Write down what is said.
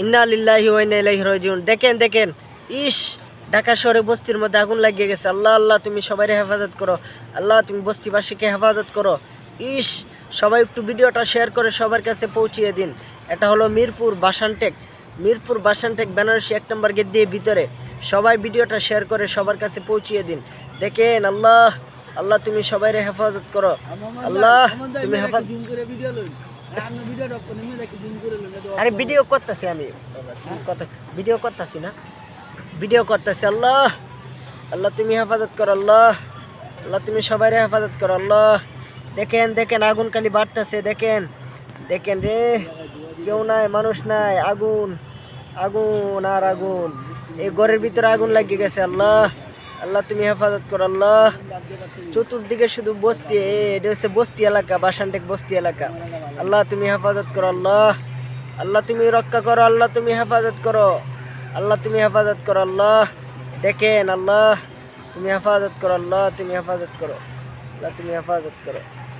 ইন্না লিল্লাহি ওয়া ইন্না ইলাইহি রাজিউন। দেখেন দেখেন। ইস ঢাকা শহরে বস্তির মধ্যে আগুন লাগিয়ে গেছে। আল্লাহ আল্লাহ তুমি সবাই হেফাজত করো। আল্লাহ তুমি বস্তিবাসীকে হেফাজত করো। ইস সবাই একটু ভিডিওটা শেয়ার করে সবার কাছে পৌঁছিয়ে দিন। এটা হলো মিরপুর বাসানটেক। মিরপুর বাসানটেক বেনারসি এক নম্বর গেট দিয়ে ভিতরে। সবাই ভিডিওটা শেয়ার করে সবার কাছে পৌঁছিয়ে দিন। দেখেন আল্লাহ আল্লাহ তুমি সবাই হেফাজত করো। আল্লাহ তুমি হেফাজত আরে ভিডিও করতেছি আমি। কথা ভিডিও করতেছি না। ভিডিও করতেছি আল্লাহ। আল্লাহ তুমি হেফাজত করো আল্লাহ। আল্লাহ তুমি সবাই হেফাজত করো আল্লাহ। দেখেন দেখেন আগুন খালি বাড়তেছে দেখেন। দেখেন রে কেউ নাই মানুষ নাই আগুন। আগুন আর আগুন। এই ঘরের ভিতরে আগুন লাগিয়ে গেছে আল্লাহ। আল্লাহ, তুমি হেফাজত করো, আল্লাহ। চতুর্দিকে শুধু বস্তি এটা হচ্ছে বস্তি এলাকা, বাসানটেক বস্তি এলাকা। আল্লাহ, তুমি হেফাজত করো, আল্লাহ। আল্লাহ, তুমি রক্ষা করো, আল্লাহ, তুমি হেফাজত করো। আল্লাহ, তুমি হেফাজত করো, আল্লাহ। দেখেন, আল্লাহ, তুমি হেফাজত করো, আল্লাহ, তুমি হেফাজত করো। আল্লাহ, তুমি হেফাজত করো।